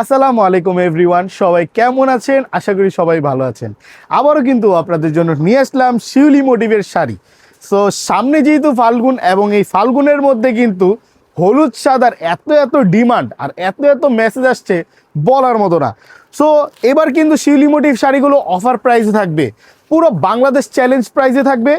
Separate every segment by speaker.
Speaker 1: আসসালামু আলাইকুম এভরিওয়ান সবাই কেমন আছেন? আশা করি সবাই ভালো আছেন। আবারও কিন্তু আপনাদের জন্য নিয়ে আসলাম শিউলি মোটিভের শাড়ি। সো সামনে যেহেতু ফাল্গুন এবং এই ফাল্গুনের মধ্যে কিন্তু হলুদ সাদার এত এত ডিমান্ড আর এত এত মেসেজ আসছে বলার মতো না। সো এবার কিন্তু শিউলি মোটিভ শাড়িগুলো অফার প্রাইসে থাকবে। পুরো বাংলাদেশ চ্যালেঞ্জ প্রাইজে থাকবে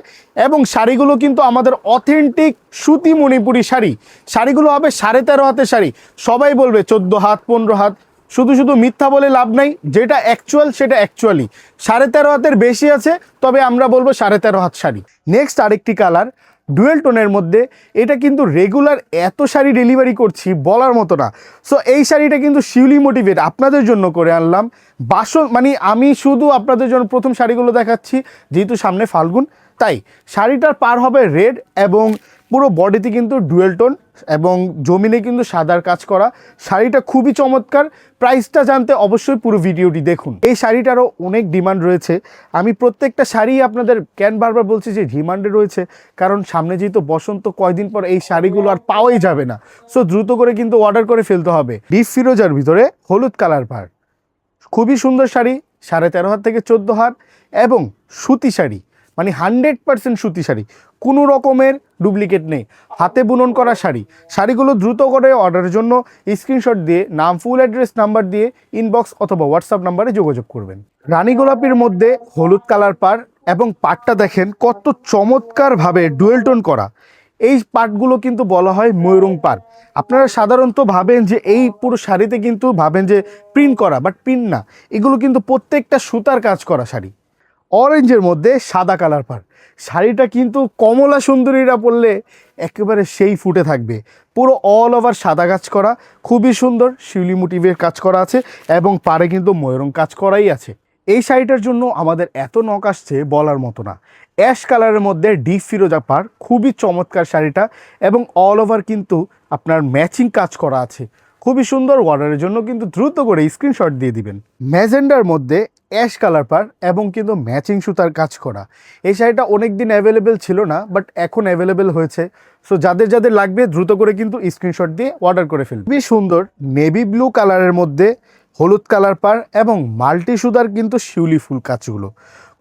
Speaker 1: এবং শাড়িগুলো কিন্তু আমাদের অথেন্টিক সুতি মণিপুরি শাড়ি। শাড়িগুলো হবে সাড়ে তেরো হাতের শাড়ি। সবাই বলবে চোদ্দ হাত, পনেরো হাত। শুধু শুধু মিথ্যা বলে লাভ নাই, যেটা অ্যাকচুয়াল সেটা অ্যাকচুয়ালি সাড়ে তেরো হাতের বেশি আছে, তবে আমরা বলব সাড়ে তেরো হাত শাড়ি। নেক্সট আরেকটি কালার ডুয়েল টোনের মধ্যে, এটা কিন্তু রেগুলার এত শাড়ি ডেলিভারি করছি বলার মতো না। সো এই শাড়িটা কিন্তু শিউলি মোটিভেট আপনাদের জন্য করে আনলাম। বাসন মানে আমি শুধু আপনাদের জন্য প্রথম শাড়িগুলো দেখাচ্ছি, যেহেতু সামনে ফাল্গুন, তাই শাড়িটার পার হবে রেড এবং পুরো বডিতে কিন্তু ডুয়েল টোন এবং জমিনে কিন্তু সাদার কাজ করা। শাড়িটা খুবই চমৎকার। প্রাইসটা জানতে অবশ্যই পুরো ভিডিওটি দেখুন। এই শাড়িটারও অনেক ডিমান্ড রয়েছে। আমি প্রত্যেকটা শাড়ি আপনাদের ক্যান বারবার বলছি যে ডিমান্ডে রয়েছে? কারণ সামনে যেহেতু বসন্ত কয়দিন পর এই শাড়িগুলো আর পাওয়াই যাবে না। সো দ্রুত করে কিন্তু অর্ডার করে ফেলতে হবে। ডিপ ফিরোজার ভিতরে হলুদ কালার পার খুবই সুন্দর শাড়ি, সাড়ে তেরো হাত থেকে চোদ্দ হাত এবং সুতি শাড়ি। মানে হান্ড্রেড পার্সেন্ট সুতি শাড়ি। কোনো রকমের ডুপ্লিকেট নেই। হাতে বুনন করা শাড়ি। শাড়িগুলো দ্রুত করে অর্ডারের জন্য স্ক্রিনশট দিয়ে নাম, ফুল অ্যাড্রেস নাম্বার দিয়ে ইনবক্স অথবা হোয়াটসঅ্যাপ নাম্বারে যোগাযোগ করবেন। রানী গোলাপির মধ্যে হলুদ কালার পার এবং পাটটা দেখেন কত চমৎকারভাবে ডুয়েল টোন করা। এই পাটগুলো কিন্তু বলা হয় ময়ূরং পাট আপনারা সাধারণত ভাবেন যে এই পুরো শাড়িতে কিন্তু ভাবেন যে প্রিন্ট করা বাট প্রিন্ট না। এগুলো কিন্তু প্রত্যেকটা সুতার কাজ করা শাড়ি। অরেঞ্জের মধ্যে সাদা কালার পার। শাড়িটা কিন্তু কমলা সুন্দরীরা পরলে একেবারে সেই ফুটে থাকবে। পুরো অল ওভার সাদা কাজ করা, খুবই সুন্দর, শিউলি মোটিভের কাজ করা আছে এবং পারে কিন্তু ময়ূরং কাজ করাই আছে। এই শাড়িটার জন্য আমাদের এত নখ আসছে বলার মতো না। অ্যাশ কালারের মধ্যে ডিপ ফিরোজা পার, খুবই চমৎকার শাড়িটা এবং অল ওভার কিন্তু আপনার ম্যাচিং কাজ করা আছে। খুবই সুন্দর অর্ডারের জন্য কিন্তু দ্রুত করে স্ক্রিনশট দিয়ে দিবেন। ম্যাজেন্ডার মধ্যে অ্যাশ কালার পার এবং কিন্তু ম্যাচিং সুতার কাজ করা। এই শাড়িটা অনেক দিন অ্যাভেলেবেল ছিল না বাট এখন অ্যাভেলেবেল হয়েছে। সো যাদের যাদের লাগবে দ্রুত করে কিন্তু স্ক্রিনশট দিয়ে অর্ডার করে ফেলবে। খুবই সুন্দর নেভি ব্লু কালারের মধ্যে হলুদ কালার পার এবং মাল্টি সুতার কিন্তু শিউলি ফুল কাজগুলো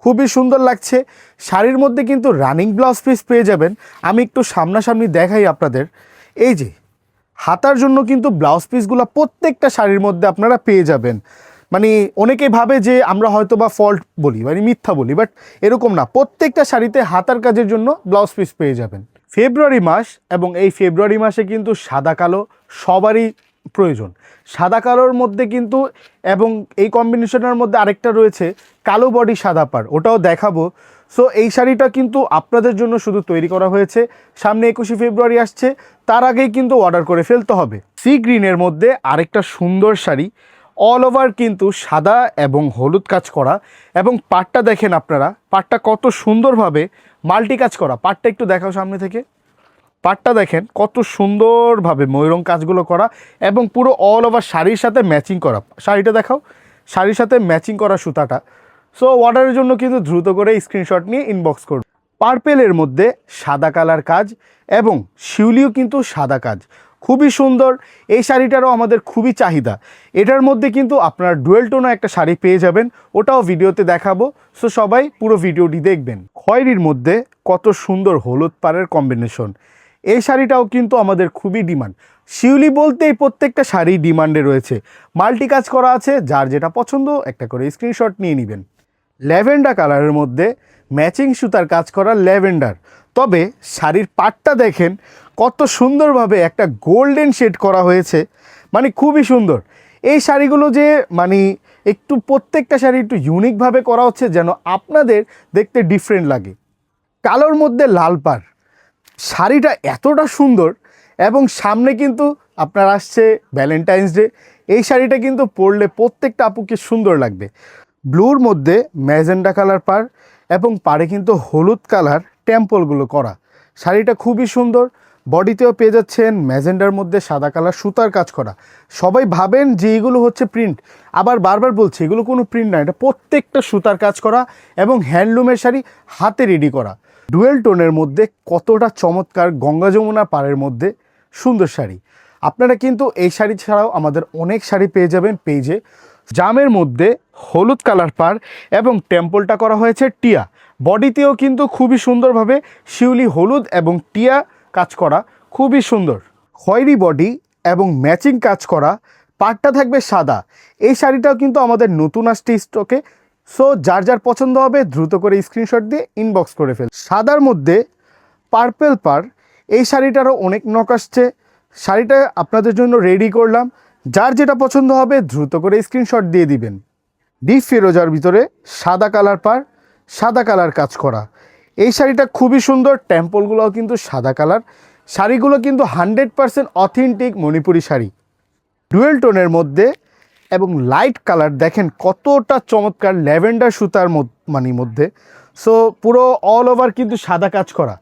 Speaker 1: খুবই সুন্দর লাগছে। শাড়ির মধ্যে কিন্তু রানিং ব্লাউজ পিস পেয়ে যাবেন। আমি একটু সামনাসামনি দেখাই আপনাদের। এই যে, হাতার জন্য কিন্তু ব্লাউজ পিসগুলো প্রত্যেকটা শাড়ির মধ্যে আপনারা পেয়ে যাবেন। মানে অনেকেই ভাবে যে আমরা হয়তো বা ফল্ট বলি মানে মিথ্যা বলি বাট এরকম না। প্রত্যেকটা শাড়িতে হাতার কাজের জন্য ব্লাউজ পিস পেয়ে যাবেন। ফেব্রুয়ারি মাস এবং এই ফেব্রুয়ারি মাসে কিন্তু সাদা কালো সবারই প্রয়োজন। সাদা কালোর মধ্যে কিন্তু এবং এই কম্বিনেশনের মধ্যে আরেকটা রয়েছে, কালো বডি সাদা পার ওটাও দেখাবো। সো এই শাড়িটা কিন্তু আপনাদের জন্য শুধু তৈরি করা হয়েছে। সামনে একুশে ফেব্রুয়ারি আসছে, তার আগেই কিন্তু অর্ডার করে ফেলতে হবে। সি গ্রিনের মধ্যে আরেকটা সুন্দর শাড়ি অল ওভার কিন্তু সাদা এবং হলুদ কাজ করা এবং পাটটা দেখেন আপনারা, পাটটা কত সুন্দরভাবে মাল্টি কাজ করা। পাটটা একটু দেখাও সামনে থেকে। পাটটা দেখেন কত সুন্দরভাবে ময়ূরং কাজগুলো করা এবং পুরো অল ওভার শাড়ির সাথে ম্যাচিং করা। শাড়িটা দেখাও। শাড়ির সাথে ম্যাচিং করা সুতাটা। সো অর্ডারের জন্য কিন্তু দ্রুত করে স্ক্রিনশট নিয়ে ইনবক্স করুন। পার্পেলের মধ্যে সাদা কালার কাজ এবং শিউলিও কিন্তু সাদা কাজ। খুবই সুন্দর। এই শাড়িটারও আমাদের খুবই চাহিদা। এটার মধ্যে কিন্তু আপনার ডুয়েল টোনও একটা শাড়ি পেয়ে যাবেন। ওটাও ভিডিওতে দেখাবো। সো সবাই পুরো ভিডিওটি দেখবেন। খয়েরির মধ্যে কত সুন্দর হলুদ পাড়ের কম্বিনেশন এই শাড়িটাও কিন্তু আমাদের খুবই ডিমান্ড। শিউলি বলতেই প্রত্যেকটা শাড়ি ডিমান্ডে রয়েছে। মাল্টি কাজ করা আছে, যার যেটা পছন্দ, একটা করে স্ক্রিনশট নিয়ে নেবেন। ল্যাভেন্ডার কালারের মধ্যে ম্যাচিং সুতার কাজ করা ল্যাভেন্ডার। তবে শাড়ির পাটটা দেখেন কত সুন্দরভাবে একটা গোল্ডেন শেড করা হয়েছে। মানে খুবই সুন্দর। এই শাড়িগুলো যে মানে একটু প্রত্যেকটা শাড়ি একটু ইউনিকভাবে করা হচ্ছে যেন আপনাদের দেখতে ডিফারেন্ট লাগে। কালোর মধ্যে লাল পাড়। শাড়িটা এতটা সুন্দর এবং সামনে কিন্তু আপনার আসছে ভ্যালেন্টাইন্স ডে এই শাড়িটা কিন্তু পরলে প্রত্যেকটা আপুকে সুন্দর লাগবে। ব্লুর মধ্যে ম্যাজেন্ডা কালার পার এবং পাড়ে কিন্তু হলুদ কালার টেম্পলগুলো করা। শাড়িটা খুবই সুন্দর। বডিতেও পেয়ে যাচ্ছেন ম্যাজেন্ডার মধ্যে সাদা কালার সুতার কাজ করা। সবাই ভাবেন যে এগুলো হচ্ছে প্রিন্ট। আবার বারবার বলছি, এগুলো কোনো প্রিন্ট না, এটা প্রত্যেকটা সুতার কাজ করা এবং হ্যান্ডলুমের শাড়ি হাতে রেডি করা। ডুয়েল টোনের মধ্যে কতটা চমৎকার গঙ্গা যমুনা পাড়ের মধ্যে সুন্দর শাড়ি। আপনারা কিন্তু এই শাড়ি ছাড়াও আমাদের অনেক শাড়ি পেয়ে যাবেন পেজে। জামের মধ্যে হলুদ কালার পার এবং টেম্পলটা করা হয়েছে টিয়া। বডিতেও কিন্তু খুবই সুন্দরভাবে শিউলি হলুদ এবং টিয়া কাজ করা খুবই সুন্দর। খয়েরি বডি এবং ম্যাচিং কাজ করা, পাটটা থাকবে সাদা। এই শাড়িটাও কিন্তু আমাদের নতুন আসছে স্টকে সো যার যার পছন্দ হবে দ্রুত করে স্ক্রিনশট দিয়ে ইনবক্স করে ফেল। সাদার মধ্যে পার্পেল পার, এই শাড়িটারও অনেক নক আসছে। শাড়িটা আপনাদের জন্য রেডি করলাম। যার যেটা পছন্দ হবে দ্রুত করে স্ক্রিনশট দিয়ে দিবেন। ডিপ ফিরোজার ভিতরে সাদা কালার পার, সাদা কালার কাজ করা। এই শাড়িটা খুবই সুন্দর টেম্পলগুলোও কিন্তু সাদা কালার শাড়িগুলো কিন্তু hundred percent authentic Manipuri sari. Dual টোনের মধ্যে এবং লাইট কালার দেখেন কতটা চমৎকার ল্যাভেন্ডার সুতার মানে মধ্যে। সো পুরো অল ওভার কিন্তু সাদা কাজ করা।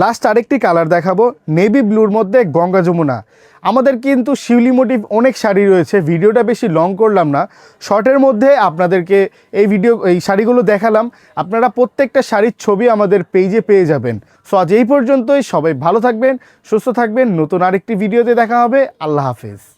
Speaker 1: লাস্ট আরেকটি কালার দেখাবো নেভি ব্লুর মধ্যে গঙ্গা যমুনা। আমাদের কিন্তু শিউলি মোটিভ অনেক শাড়ি রয়েছে, ভিডিওটা বেশি লং করলাম না। শর্টের মধ্যে আপনাদেরকে এই ভিডিও এই শাড়িগুলো দেখালাম। আপনারা প্রত্যেকটা শাড়ির ছবি আমাদের পেজে পেয়ে যাবেন। সো আজ এই পর্যন্তই, সবাই ভালো থাকবেন, সুস্থ থাকবেন, নতুন আরেকটি ভিডিওতে দেখা হবে। আল্লাহ হাফেজ।